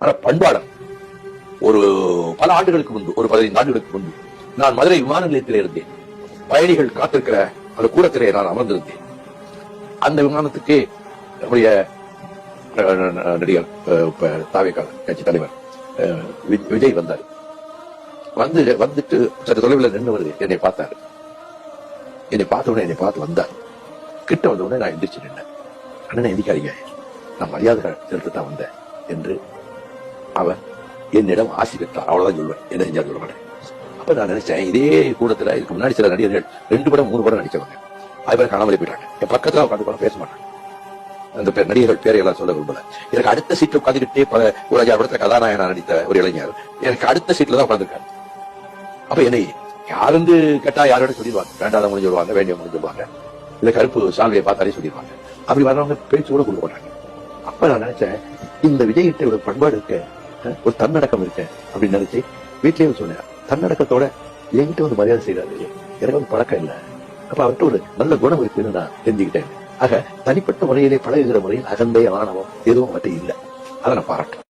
ஆனா பண்பாளர் ஒரு பல ஆண்டுகளுக்கு முன்பு ஒரு பதினைந்து ஆண்டுகளுக்கு முன்பு நான் மதுரை விமான நிலையத்தில் இருந்தேன். பயணிகள் காத்திருக்கிற அந்த கூடத்திலே நான் அமர்ந்திருந்தேன். அந்த விமானத்துக்கு நம்முடைய நடிகர் தாவேக்கால கட்சி தலைவர் அஹ், வி- விஜய் வந்தார். வந்து வந்துட்டு சற்று தொலைவில் நின்று என்னை பார்த்தாரு. என்னை பார்த்த உடனே என்னை பார்த்து வந்தார். கிட்ட வந்த உடனே நான் எந்திரிச்சு நின்றேன் அண்ணனை எந்திக்காதீங்க நான் மரியாதை செலுத்த தான் வந்தேன் என்று அவன் என்னிடம் ஆசி பெற்றார் அவ்வளவுதான் சொல்லுவேன். என்ன செஞ்சார் சொல்ல மாட்டேன். அப்ப நான் நினைச்சேன் இதே கூடத்துல இதுக்கு முன்னாடி சில நடிகர்கள் ரெண்டு படம் மூணு படம் நடிச்சவங்க. அது பேர் காணாமலே போயிட்டாங்க. என் பக்கத்துல உட்காந்து கூட பேச மாட்டாங்க. அந்த பேர் நடிகர்கள் பேரை எல்லாம் சொல்ல விரும்பல. எனக்கு அடுத்த சீட்ல உட்காந்துக்கிட்டே பல ஒரு படத்துல கதாநாயகனா நடித்த ஒரு இளைஞர். எனக்கு அடுத்த சீட்ல தான் உட்காந்துருக்காரு அப்ப என்னை யாருந்து கேட்டா யாரோட சொல்லிடுவாங்க. வேண்டாத முடிஞ்சு சொல்லுவாங்க வேண்டிய முடிஞ்சு சொல்லுவாங்க. இல்ல கருப்பு சால்வையை பார்த்தாலே சொல்லிடுவாங்க. அப்படி வர்றவங்க பேச்சு கூட கொடுக்க மாட்டாங்க. அப்ப நான் நினைச்சேன் இந்த விஜய்கிட்ட ஒரு பண்பாடு இருக்க. ஒரு தன்னடக்கம் இருக்கு அப்படின்னு நினைச்சு வீட்லயே சொன்னேன். தன்னடக்கத்தோட என்கிட்ட வந்து மரியாதை செய்யறாரு எனக்கு வந்து பழக்கம் இல்லை. அப்ப அவர்கிட்ட ஒரு நல்ல குணம் இருக்குன்னு நான் தெரிஞ்சுக்கிட்டேன். ஆக தனிப்பட்ட முறையிலே பழகுகிற முறையில் அகந்தை ஆணவம் எதுவும் மட்டும் இல்லை. அதை நான் பாராட்டுறேன்.